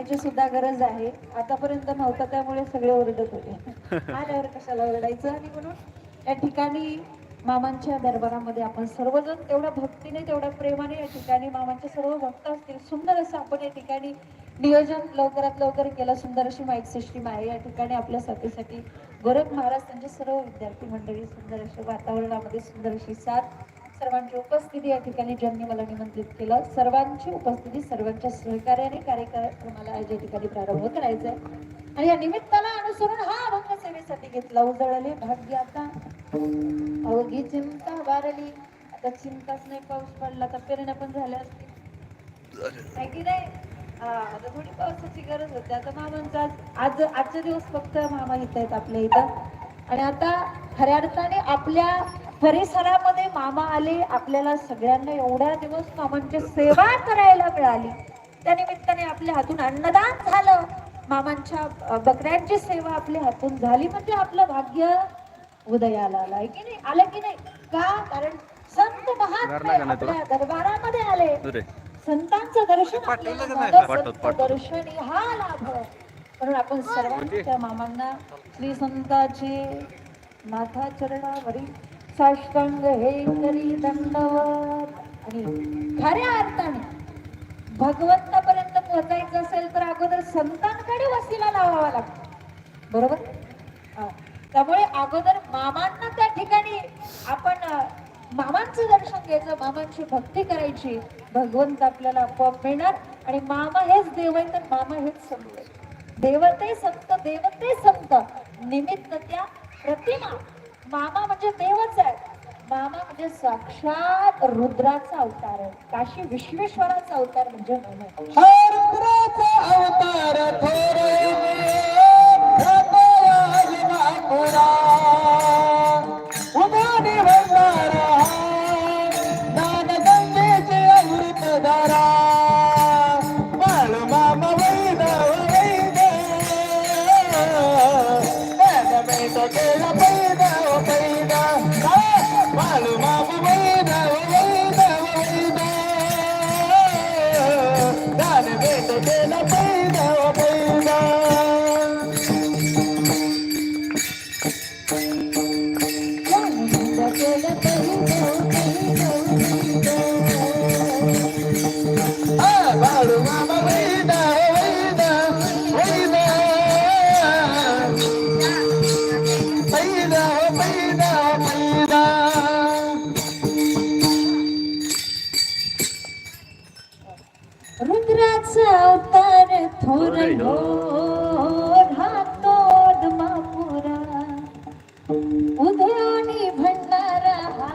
त्याची सुद्धा गरज आहे. आतापर्यंत नव्हता त्यामुळे सगळे ओरडत होते. आल्यावर कशाला ओरडायचं आणि म्हणून? या ठिकाणी मामांच्या दरबारामध्ये आपण सर्वजण तेवढ्या भक्तीने तेवढ्या प्रेमाने या ठिकाणी मामांचे सर्व भक्त असतील. सुंदर असं आपण या ठिकाणी नियोजन लवकरात लवकर केलं. सुंदर अशी माईक सिस्टीम आहे या ठिकाणी आपल्या साथीसाठी गोरख महाराज त्यांचे सर्व विद्यार्थी मंडळी सुंदर अशा वातावरणामध्ये सुंदर अशी साथ सर्वांची उपस्थिती या ठिकाणी ज्यांनी मला निमंत्रित केलं. सर्वांची उपस्थिती सर्वांच्या सहकार्याने कार्यक्रमाला आज या ठिकाणी प्रारंभ करायचा आहे. आणि या निमित्ताला अनुसरून हा अभंग सेवेसाठी घेतला. उजळले भाग्य आता. अवघी चिंता बारली आता चिंताच नाही पाऊस पडला तर पेरण्या पण झाल्या असतील. आहे की नाही? आता थोडी पावसाची गरज होती. आता मामांचा आज आज आजचे दिवस फक्त मामा इथं आहेत आपल्या इथं. आणि आता खऱ्या अर्थाने आपल्या परिसरामध्ये मामा आले आपल्याला सगळ्यांना एवढ्या दिवस मामांची सेवा करायला मिळाली. त्या निमित्ताने आपल्या हातून अन्नदान झालं. मामांच्या बकऱ्यांची सेवा आपल्या हातून झाली म्हणजे आपलं भाग्य उदयाला आलं. आहे की नाही? आलं की नाही? का? कारण संत महात्मे आपल्या दरबारामध्ये आले. दुरे संतांचं दर्शन दर्शनी हा लाभ. म्हणून आपण सर्वांनी त्या मामांना श्री संताचे नाथा चरणावरी साष्टांग हे करी दंडवत आणि खऱ्या अर्थाने भगवंतापर्यंत पोहोचायचं असेल तर अगोदर संतांकडे वसीला लावावा लागतो. बरोबर? त्यामुळे अगोदर मामांना त्या ठिकाणी आपण मामांचं दर्शन घ्यायचं मामांची भक्ती करायची. भगवंत आपल्याला आपोआप मिळणार आणि मामा हेच देव आहे तर मामा हेच संत आहे. देव ते संत देवते संत. निमित्त त्या प्रतिमा मामा म्हणजे देवच आहे मामा म्हणजे साक्षात रुद्राचा अवतार आहे काशी विश्वेश्वराचा अवतार म्हणजे मामा रुद्राचा अवतार थोरे रुद्राचा अवतार थोर मापुरा. भंडारा हा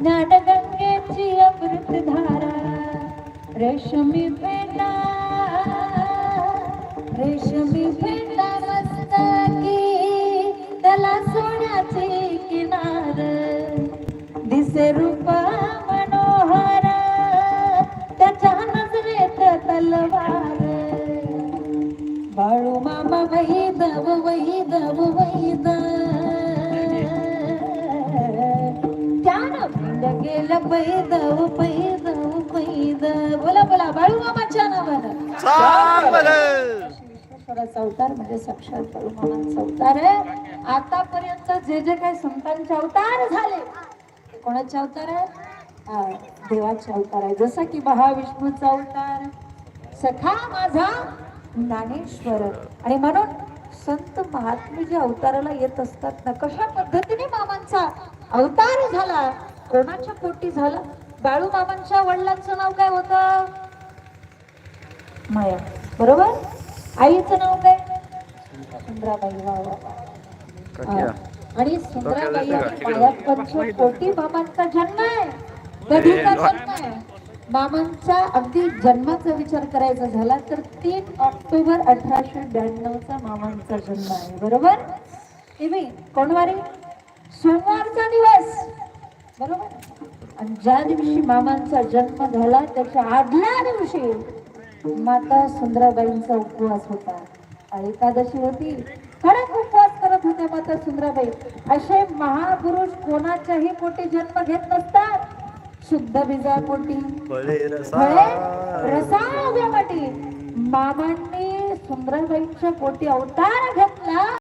ज्ञानगंगेची रेशमी फेटा रेशमी फेटा दिसे रूप मनोहर त्याच्या नजरेत तलवार. बाळू मामा वैदव वैदव वैद वही पिंड गेलं पैदव पैदव पैद बोला बोला बाळू मामाच्या नावानं. अवतार म्हणजे साक्षात बाळू मामांचा अवतार आहे. आतापर्यंत जे जे काही संतांचे अवतार झाले कोणाचे अवतार आहे? हा, देवाचे अवतार आहे. जसं की महाविष्णूचा अवतार. सखा माझा ज्ञानेश्वर. आणि म्हणून संत महात्मे जे अवताराला येत असतात ना कशा पद्धतीने मामांचा अवतार झाला? कोणाच्या पोटी झाला? बाळू मामांच्या वडिलांचं नाव काय होतं? माया. बरोबर? आईचं नाव काय? सुंदराबाई. वा आणि सुंदराबाई पंचकोटी मामांचा जन्म आहे. कधीचा जन्म आहे. मामांचा अगदी जन्माचा विचार करायचा झाला तर तीन ऑक्टोबर अठराशे ब्याण्णवचा मामांचा जन्म आहे. बरोबर? हे मी कोणवारी सोमवारचा दिवस. बरोबर? आणि ज्या दिवशी मामांचा जन्म झाला त्याच्या आदल्या दिवशी माता सुंदराबाईंचा उपवास होता. एकादशी होती. कडक उपवास होत्या माता सुंदराबाई. असे महापुरुष कोणाच्याही पोटी जन्म घेत नसतात. शुद्ध बीजा पोटी. फळे फळे रसाव्यासाठी मामांनी सुंदरबाईंच्या पोटी अवतार घेतला.